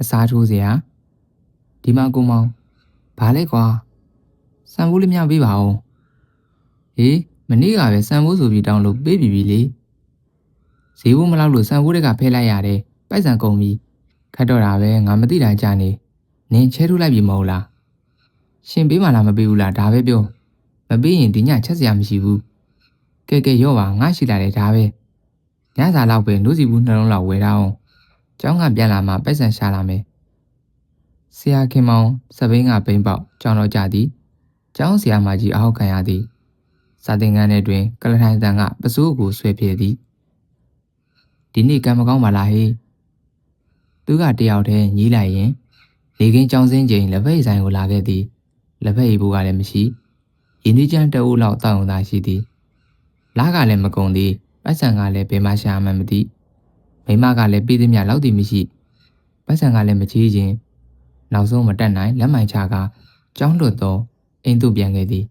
အစားထိုးစရာဒီမှာကိုမောင်ဘာလဲကွာစံဖိုးလေးများပေးပါဦးဟေးမနေ့ကပဲစံဖိုးဆိုပြီးတောင်းလို့ပေးပြီပြီလေဈေးဘိုးမလောက်လို့စံဖိုးတွေကဖဲလိုက်ရတယ်ပိုက်ဆံကုန်ပြီခတ်တော့တာပဲငါမသိတာကြာနေနင်းချဲထုတ်လိုက်ပြီမဟုတ်လားရှင်ပေးမှလားမပေးဘူးလားဒါပဲပြောမပေးရင်ဒီညချက်စရာမရှိဘူးကဲကဲရော့ပါငါရှိလာတယ်ဒါပဲညစာလောက်ပဲနှုတ်စီဘူးနှလုံးလောက်ဝယ်ထားအောင် ကျောင်းကပြန်လာမှပိုက်ဆံရှာလာမယ်ဆရာခင်မောင်စပိန်ကပိန်ပေါက်ကျောင်းတော်ကြသည်ကျောင်းဆရာမကြီးအဟောက်ခံရသည်စာသင်ခန်းထဲတွင် ကလထိုင်တန်ကပစိုးကိုဆွဲပြေသည်ဒီနေ့ကံမကောင်းပါလားဟေးသူကတယောက်တည်းညီးလိုက်ရင်နေကင်းကြောင်းစင်းချိန်လက်ဖက်ရည်ဆိုင်ကိုလာခဲ့သည်လက်ဖက်ရည်ဘူးကလည်းမရှိရင်းနှီးချမ်းတအုပ်လောက်တောင်းုံသာရှိသည်လားကလည်းမကုန်သည်ပိုက်ဆံကလည်းဘယ်မှရှာမှမသိ မိမကလည်းပြည်သည်မြလောက်သည်မရှိပိုက်ဆံကလည်းမချေးခြင်းနောက်ဆုံးမတက်နိုင်လက်မိုင်ချကကြောင်းလွတ်သောအိမ်သို့ပြန်ခဲ့သည်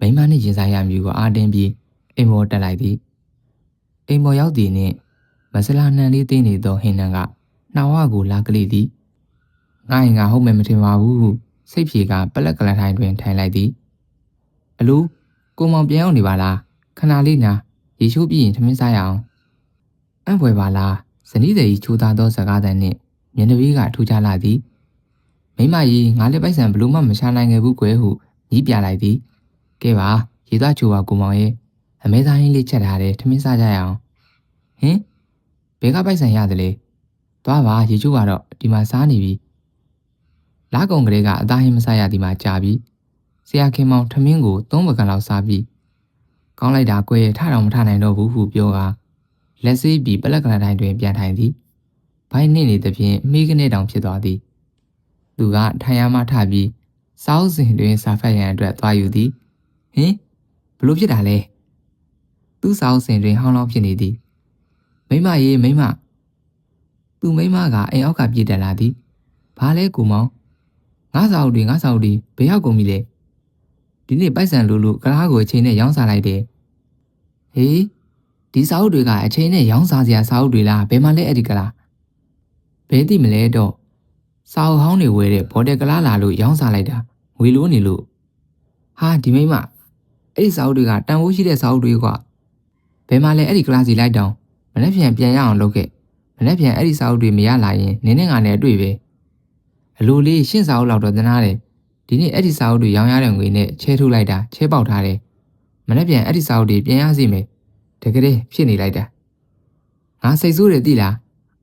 မိမနှင့်ရင်ဆိုင်ရမည်ကိုအာတင်းပြီးအိမ်မောတက်လိုက်သည်အိမ်မောရောက်သည်နှင့်မဆလာနှံလေးတင်းနေသောဟင်းနံကနှာဝကိုလာကလေးသည်ငါ့ရင်ကဟုတ်မယ်မထင်ပါဘူးဟုစိတ်ဖြေကပလက်ကလထိုင်တွင်ထိုင်လိုက်သည်အလူကိုမောင်ပြန်ရောက်နေပါလားခဏလေးနာရေချိုးပြီးရင်ထမင်းစားရအောင် အံ့ဖွယ်ပါလားဇနီးသည်ချိုးသားသောစကားသံနှင့်မျက်နှာပြီးကထူးခြားလာသည်မိမကြီးငါလည်းပိုက်ဆံဘလို့မှမရှာနိုင်ခဲ့ဘူးကွယ်ဟုညီးပြလိုက်သည်ကဲပါရေသားချိုပါကိုမောင်ရဲ့အမဲသားရင်းလေးချက်ထားတယ်ထမင်းစားကြရအောင်ဟင်ဘယ်ကပိုက်ဆံရတယ်လဲသွားပါရေချိုးပါတော့ဒီမှာစားနေပြီလာကုံကလေးကအသားဟင်းမစားရဒီမှာကြာပြီဆရာခင်မောင်ထမင်းကိုသုံးပကံလောက်စားပြီးကောင်းလိုက်တာကွယ်ထတော့မထနိုင်တော့ဘူးဟုပြောက လက်ဆေးပြီးပလက်ကလတိုင်းတွင်ပြန်ထိုင်သည်ဘိုင်းနှင့်နေသဖြင့်မိကနေတောင်ဖြစ်သွားသည် သူကထိုင်ရမှထပြီးစောင်းစင်တွင်စာဖတ်ရန်အတွက်သွားယူသည်ဟင်ဘလို့ဖြစ်တာလဲသူ့စောင်းစင်တွင်ဟောင်းလောင်းဖြစ်နေသည်မိမရေမိမသူမိမကအိမ်အောက်ကပြေးတက်လာသည်ဘာလဲကူမောင်ငါစာအုပ်တွေငါစာအုပ်တွေဘယ်ရောက်ကုန်ပြီလဲဒီနေ့ပိုက်ဆံလို့လို့ကလားကိုအချိန်နဲ့ရောင်းစားလိုက်တယ်ဟေး ဒီစာအုပ်တွေကအချိန်နဲ့ရောင်းစားစရာစာအုပ်တွေလားဘယ်မှလဲအဲ့ဒီကလားဘယ်သိမလဲတော့စာအုပ်ဟောင်းတွေဝယ်တဲ့ဘော်တယ်ကလားလာလို့ရောင်းစားလိုက်တာငွေလိုနေလို့ဟာဒီမိမအဲ့ဒီစာအုပ်တွေကတန်ဖိုးရှိတဲ့စာအုပ်တွေကဘယ်မှလဲအဲ့ဒီကလားစီလိုက်တောင်းမနေ့ပြန်ပြန်ရအောင်လုပ်ခဲ့မနေ့ပြန်အဲ့ဒီစာအုပ်တွေမရလာရင်နင်းနဲ့ငါနဲ့အတွေ့ပဲအလိုလေးရှင်းစာအုပ်လောက်တော့သနာတယ်ဒီနေ့အဲ့ဒီစာအုပ်တွေရောင်းရတဲ့ငွေနဲ့ချဲထုတ်လိုက်တာချဲပေါက်ထားတယ်မနေ့ပြန်အဲ့ဒီစာအုပ်တွေပြန်ရစီမယ် တကယ်ဖြစ်နေလိုက်တာငါစိတ်ဆိုးတယ်သိလား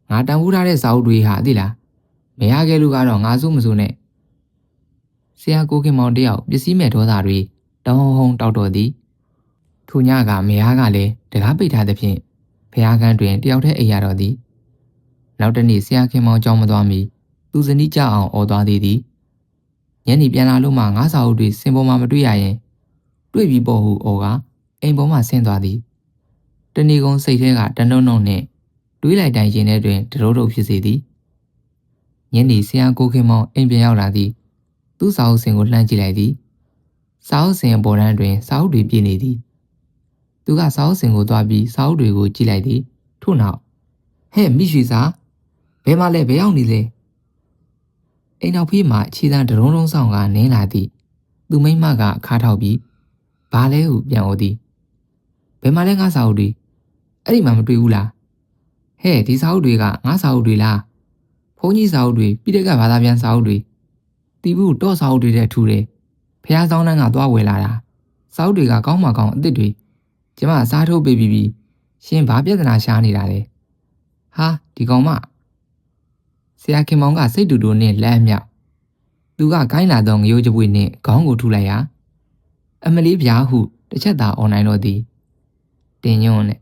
ငါတန်ဖိုးထားတဲ့စာအုပ်တွေဟာသိလားမရခဲ့လို့ကတော့ငါစိုးမစိုးနဲ့ဆရာကိုခင်မောင်တယောက်ပစ္စည်းမဲ့ဒေါသတွေတောင်းဟုံတောက်တော်သည်ထိုညကမယားကလည်းတကားပိတ်ထားသဖြင့်ဖះကန်းတွင်တယောက်တည်းအိပ်ရတော့သည်နောက်တနေ့ဆရာခင်မောင်ကြောင်းမသွားမီသူစနီးကြအောင်អော်သွားသေးသည်ညနေပြန်လာလို့မှငါးစာအုပ်တွေစင်ပေါ်မှာမတွေ့ရရင် တွေ့ပြီပေါ့ဟုអော်ကအိမ်ပေါ်မှာဆင်းသွားသည် တဏီကုံစိတ်ထဲကတနှုံနှုံနှင့်တွေးလိုက်တိုင်းရင်ထဲတွင်တရိုးတို့ဖြစ်စေသည်ညနေဆရာကိုခင်မောင်အိမ်ပြန်ရောက်လာသည် သူ့စာအုပ်စင်ကိုလှမ်းကြည့်လိုက်သည်စာအုပ်စင်ပေါ်တန်းတွင်စာအုပ်တွေပြည့်နေသည် သူကစာအုပ်စင်ကိုသွားပြီးစာအုပ်တွေကိုကြည့်လိုက်သည်ထို့နောက်ဟဲ့မိရွှေစာဘယ်မှလဲဘယ်ရောက်နေလဲအိမ်နောက်ဖေးမှာခြေတန်းဒရုံးလုံးဆောင်ကနင်းလာသည် သူမိမကခါထောက်ပြီးဘာလဲဟုပြန်ဩသည်ဘယ်မှာလဲငါစာအုပ်တွေ အဲ့ဒီမှာမတွေ့ဘူးလားဟဲ့ဒီစာအုပ်တွေကငါစာအုပ်တွေလားဘုန်းကြီးစာအုပ်တွေပြည်တက်ကဘာသာပြန်စာအုပ်တွေတီးဘူးတော့စာအုပ်တွေတဲ့ထူတယ်ဖះဆောင်တန်းကသွားဝယ်လာတာစာအုပ်တွေကကောင်းမှကောင်းအစ်စ်တွေကျမစားထုတ်ပေးပြီးပြီရှင်ဘာပြဿနာရှားနေတာလဲဟာဒီကောင်မဆရာခင်မောင်ကစိတ်တူတူနဲ့လက်မြောက်သူကခိုင်းလာသောငရိုးကြပွေနဲ့ခေါင်းကိုထုလိုက်ရာအမလေးဗျာဟုတစ်ချက်သာအွန်လိုင်းတော့သည်တင်ညွန်းနဲ့